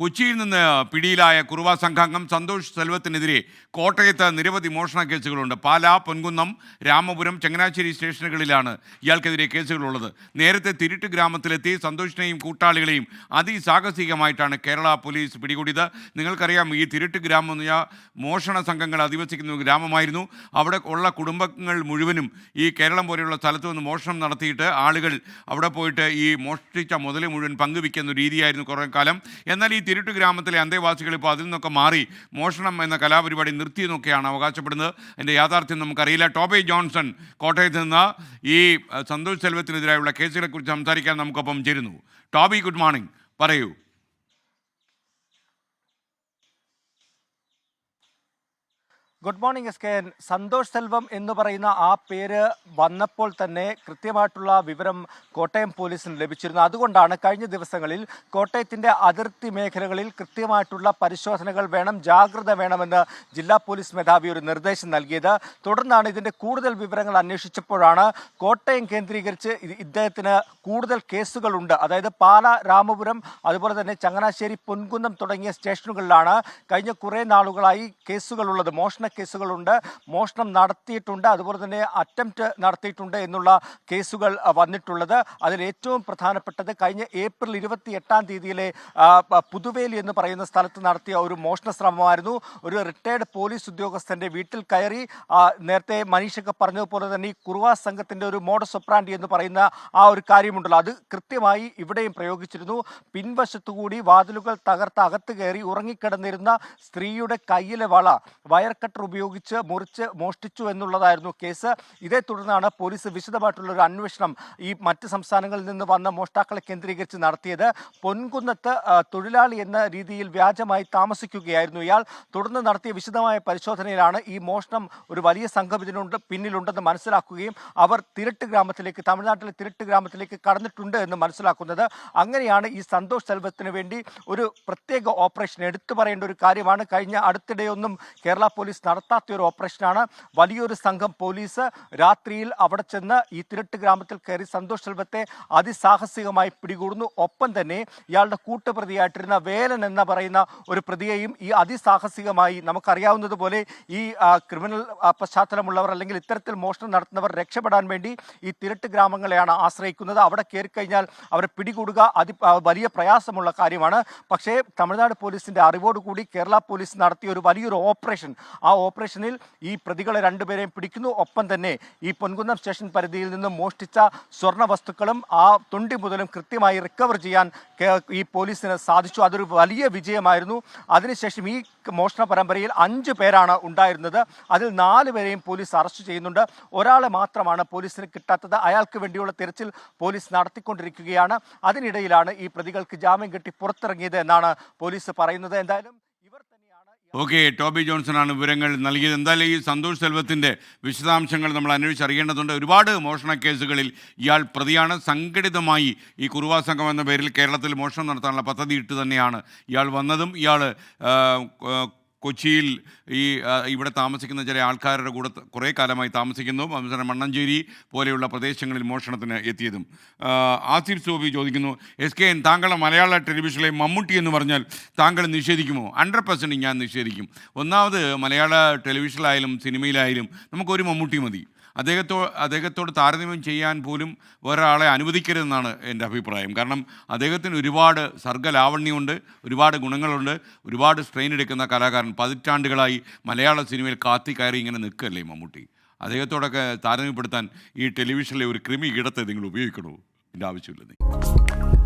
കൊച്ചിയിൽ നിന്ന് പിടിയിലായ കുറുവ സംഘാംഗം സന്തോഷ് സെൽവത്തിനെതിരെ കോട്ടയത്ത് നിരവധി മോഷണ കേസുകളുണ്ട്. പാലാ പൊൻകുന്നം രാമപുരം ചങ്ങനാശ്ശേരി സ്റ്റേഷനുകളിലാണ് ഇയാൾക്കെതിരെ കേസുകളുള്ളത്. നേരത്തെ തിരുട്ട് ഗ്രാമത്തിലെത്തി സന്തോഷിനെയും കൂട്ടാളികളെയും അതിസാഹസികമായിട്ടാണ് കേരള പോലീസ് പിടികൂടിയത്. നിങ്ങൾക്കറിയാം ഈ തിരുട്ട് ഗ്രാമം എന്ന് മോഷണ സംഘങ്ങൾ അധിവസിക്കുന്ന ഗ്രാമമായിരുന്നു. അവിടെ ഉള്ള കുടുംബങ്ങൾ മുഴുവനും ഈ കേരളം പോലെയുള്ള സ്ഥലത്ത് നിന്ന് മോഷണം നടത്തിയിട്ട് ആളുകൾ അവിടെ പോയിട്ട് ഈ മോഷ്ടിച്ച മുതൽ മുഴുവൻ പങ്കുവയ്ക്കുന്ന രീതിയായിരുന്നു കുറേ കാലം എന്നാൽ ഈ തിരുട്ട് ഗ്രാമത്തിലെ അന്തേവാസികൾ ഇപ്പോൾ അതിൽ നിന്നൊക്കെ മാറി മോഷണം എന്ന കലാപരിപാടി നിർത്തിയെന്നൊക്കെയാണ് അവകാശപ്പെടുന്നത്. അതിന്റെ യാഥാർത്ഥ്യം നമുക്കറിയില്ല. ടോബി ജോൺസൺ കോട്ടയത്ത് നിന്ന് ഈ സന്തോഷ് സെൽവത്തിനെതിരായുള്ള കേസുകളെക്കുറിച്ച് സംസാരിക്കാൻ നമുക്കൊപ്പം ചേരുന്നു. Toby good morning. പറയൂ. Good morning S K N Santhosh Selvam എന്ന് പറയുന്ന ആ പേര് വന്നപ്പോൾ തന്നെ കൃത്യമായിട്ടുള്ള വിവരം കോട്ടയം പോലീസിന് ലഭിച്ചിരുന്നു. അതുകൊണ്ടാണ് കഴിഞ്ഞ ദിവസങ്ങളിൽ കോട്ടയത്തിന്റെ അതിർത്തി മേഖലകളിൽ കൃത്യമായിട്ടുള്ള പരിശോധനകൾ വേണം ജാഗ്രത വേണമെന്ന് ജില്ലാ പോലീസ് മേധാവി ഒരു നിർദ്ദേശം നൽകിയത്. തുടർന്നാണ് ഇതിന്റെ കൂടുതൽ വിവരങ്ങൾ അന്വേഷിച്ചപ്പോഴാണ് കോട്ടയം കേന്ദ്രീകരിച്ച് ഇദ്ദേഹത്തിന് കൂടുതൽ കേസുകളുണ്ട്. അതായത് പാല രാമപുരം അതുപോലെ തന്നെ ചങ്ങനാശ്ശേരി പൊൻകുന്നം തുടങ്ങിയ സ്റ്റേഷനുകളിലാണ് കഴിഞ്ഞ കുറേ നാളുകളായി കേസുകളുള്ളത് മോഷണ കേസുകളുണ്ട് മോഷണം നടത്തിയിട്ടുണ്ട് അതുപോലെ തന്നെ അറ്റംപ്റ്റ് നടത്തിയിട്ടുണ്ട് എന്നുള്ള കേസുകൾ വന്നിട്ടുള്ളത്. അതിൽ ഏറ്റവും പ്രധാനപ്പെട്ടത് കഴിഞ്ഞ ഏപ്രിൽ ഇരുപത്തി എട്ടാം തീയതിയിലെ പുതുവേലി എന്ന് പറയുന്ന സ്ഥലത്ത് നടത്തിയ ഒരു മോഷണ ശ്രമമായിരുന്നു. ഒരു റിട്ടയർഡ് പോലീസ് ഉദ്യോഗസ്ഥന്റെ വീട്ടിൽ കയറി നേരത്തെ മനീഷൊക്കെ പറഞ്ഞതുപോലെ തന്നെ ഈ കുറുവാ സംഘത്തിന്റെ ഒരു മോഡ ഒപ്രാൻഡി എന്ന് പറയുന്ന ആ ഒരു കാര്യമുണ്ടല്ലോ. അത് കൃത്യമായി ഇവിടെയും പ്രയോഗിച്ചിരുന്നു. പിൻവശത്തുകൂടി വാതിലുകൾ തകർത്ത് അകത്ത് കയറി ഉറങ്ങിക്കിടന്നിരുന്ന സ്ത്രീയുടെ കയ്യിലെ വള വയർ കട്ടർ ഉപയോഗിച്ച് മുറിച്ച് മോഷ്ടിച്ചു എന്നുള്ളതായിരുന്നു കേസ്. ഇതേ തുടർന്നാണ് പോലീസ് വിശദമായിട്ടുള്ള ഒരു അന്വേഷണം ഈ മറ്റ് സംസ്ഥാനങ്ങളിൽ നിന്ന് വന്ന മോഷ്ടാക്കളെ കേന്ദ്രീകരിച്ച് നടത്തിയത്. പൊൻകുന്നത്ത് തൊഴിലാളി എന്ന രീതിയിൽ വ്യാജമായി താമസിക്കുകയായിരുന്നു ഇയാൾ. തുടർന്ന് നടത്തിയ വിശദമായ പരിശോധനയിലാണ് ഈ മോഷണം ഒരു വലിയ സംഘം ഇതിനുണ്ട് പിന്നിലുണ്ടെന്ന് മനസ്സിലാക്കുകയും അവർ തിരട്ട് ഗ്രാമത്തിലേക്ക് തമിഴ്നാട്ടിലെ തിരട്ട് ഗ്രാമത്തിലേക്ക് കടന്നിട്ടുണ്ട് എന്ന് മനസ്സിലാക്കുന്നത്. അങ്ങനെയാണ് ഈ സന്തോഷ് സെൽവത്തിന് വേണ്ടി ഒരു പ്രത്യേക ഓപ്പറേഷൻ എടുത്തു പറയേണ്ട ഒരു കാര്യമാണ്. കഴിഞ്ഞ അടുത്തിടെയൊന്നും കേരള പോലീസ് നടത്താത്ത ഒരു ഓപ്പറേഷനാണ്. വലിയൊരു സംഘം പോലീസ് രാത്രിയിൽ അവിടെ ചെന്ന് ഈ തിരട്ട് ഗ്രാമത്തിൽ കയറി സന്തോഷ് സെൽവത്തെ അതിസാഹസികമായി പിടികൂടുന്നു. ഒപ്പം തന്നെ ഇയാളുടെ കൂട്ടുപ്രതിയായിട്ടിരുന്ന വേലൻ എന്ന് പറയുന്ന ഒരു പ്രതിയെയും ഈ അതിസാഹസികമായി നമുക്കറിയാവുന്നതുപോലെ ഈ ക്രിമിനൽ പശ്ചാത്തലമുള്ളവർ അല്ലെങ്കിൽ ഇത്തരത്തിൽ മോഷണം നടത്തുന്നവർ രക്ഷപ്പെടാൻ വേണ്ടി ഈ തിരട്ട് ഗ്രാമങ്ങളെയാണ് ആശ്രയിക്കുന്നത്. അവിടെ കയറിക്കഴിഞ്ഞാൽ അവരെ പിടികൂടുക അതി വലിയ പ്രയാസമുള്ള കാര്യമാണ്. പക്ഷേ തമിഴ്നാട് പോലീസിന്റെ അറിവോടുകൂടി കേരള പോലീസ് നടത്തിയ ഒരു വലിയൊരു ഓപ്പറേഷൻ ആ ഓപ്പറേഷനിൽ ഈ പ്രതികളെ രണ്ടുപേരെയും പിടിക്കുന്നു. ഒപ്പം തന്നെ ഈ പൊൻകുന്നം സ്റ്റേഷൻ പരിധിയിൽ നിന്നും മോഷ്ടിച്ച സ്വർണ വസ്തുക്കളും ആ തൊണ്ടി മുതലും കൃത്യമായി റിക്കവർ ചെയ്യാൻ ഈ പോലീസിന് സാധിച്ചു. അതൊരു വലിയ വിജയമായിരുന്നു. അതിനുശേഷം ഈ മോഷണ പരമ്പരയിൽ അഞ്ച് പേരാണ് ഉണ്ടായിരുന്നത്. അതിൽ നാല് പേരെയും പോലീസ് അറസ്റ്റ് ചെയ്യുന്നുണ്ട്. ഒരാളെ മാത്രമാണ് പോലീസിന് കിട്ടാത്തത്. അയാൾക്ക് വേണ്ടിയുള്ള തിരച്ചിൽ പോലീസ് നടത്തിക്കൊണ്ടിരിക്കുകയാണ്. അതിനിടയിലാണ് ഈ പ്രതികൾക്ക് ജാമ്യം കിട്ടി പുറത്തിറങ്ങിയത് എന്നാണ് പോലീസ് പറയുന്നത്. എന്തായാലും ഓക്കെ ടോബി ജോൺസണാണ് വിവരങ്ങൾ നൽകിയത്. എന്തായാലും ഈ സന്തോഷ് സെൽവത്തിന്റെ വിശദാംശങ്ങൾ നമ്മൾ അന്വേഷിച്ചറിയേണ്ടതുണ്ട്. ഒരുപാട് മോഷണ കേസുകളിൽ ഇയാൾ പ്രതിയാണ്. സംഘടിതമായി ഈ കുറുവാ സംഘം എന്ന പേരിൽ കേരളത്തിൽ മോഷണം നടത്താനുള്ള പദ്ധതി ഇട്ട് തന്നെയാണ് ഇയാൾ വന്നതും. ഇയാൾ കൊച്ചിയിൽ ഈ ഇവിടെ താമസിക്കുന്ന ചില ആൾക്കാരുടെ കൂടെ കുറേ കാലമായി താമസിക്കുന്നു. അവസരം മണ്ണഞ്ചേരി പോലെയുള്ള പ്രദേശങ്ങളിൽ മോഷണത്തിന് എത്തിയതും. ആസിഫ് സോബി ചോദിക്കുന്നു എസ് കെ എൻ താങ്കളുടെ മലയാള ടെലിവിഷനിലെ മമ്മൂട്ടി എന്ന് പറഞ്ഞാൽ താങ്കൾ നിഷേധിക്കുമോ? ഹൺഡ്രഡ് പെർസെന്റ് ഞാൻ നിഷേധിക്കും. ഒന്നാമത് മലയാള ടെലിവിഷനിലായാലും സിനിമയിലായാലും നമുക്കൊരു മമ്മൂട്ടി മതി. അദ്ദേഹത്തോ അദ്ദേഹത്തോട് താരതമ്യം ചെയ്യാൻ പോലും ഒരാളെ അനുവദിക്കരുതെന്നാണ് എന്റെ അഭിപ്രായം. കാരണം അദ്ദേഹത്തിന് ഒരുപാട് സർഗലാവണ്യമുണ്ട് ഒരുപാട് ഗുണങ്ങളുണ്ട് ഒരുപാട് സ്ട്രെയിൻ എടുക്കുന്ന കലാകാരൻ. പതിറ്റാണ്ടുകളായി മലയാള സിനിമയിൽ കാത്തി കയറി ഇങ്ങനെ നിൽക്കല്ലേ മമ്മൂട്ടി? അദ്ദേഹത്തോടൊക്കെ താരതമ്യപ്പെടുത്താൻ ഈ ടെലിവിഷനിലെ ഒരു കൃമി ഇടത്തെ നിങ്ങൾ ഉപയോഗിക്കണോ? എന്റെ ആവശ്യമില്ല.